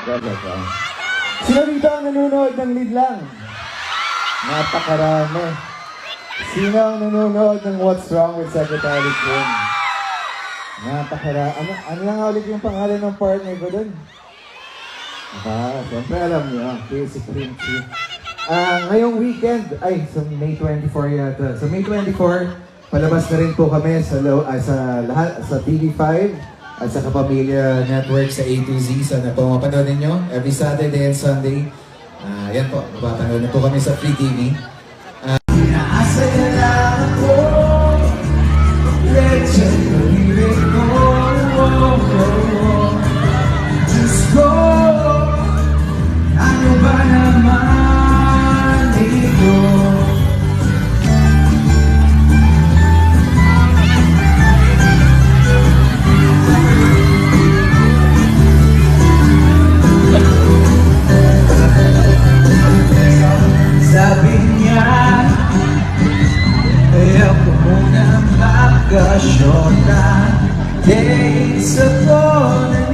Talaga. Sino dito ang nanonood ng lead lang? Napakarami. Sino ang nanonood ng What's Wrong with Secretary Kim? Napakara... Ano, ano lang ulit yung pangalan ng partner ko dun? Ah, siyempre alam niyo. Basic Princey. Ah, ngayong weekend, ay, sa May 24 yata. Sa May 24, palabas na rin po kami sa, lo, ah, sa lahat, sa TV5 at sa Kapamilya Network sa A to Z. Sana po mapanood ninyo every Saturday and Sunday. Ah, yan po, mapapanood na po kami sa Free TV. Inaasa Gajola, days upon a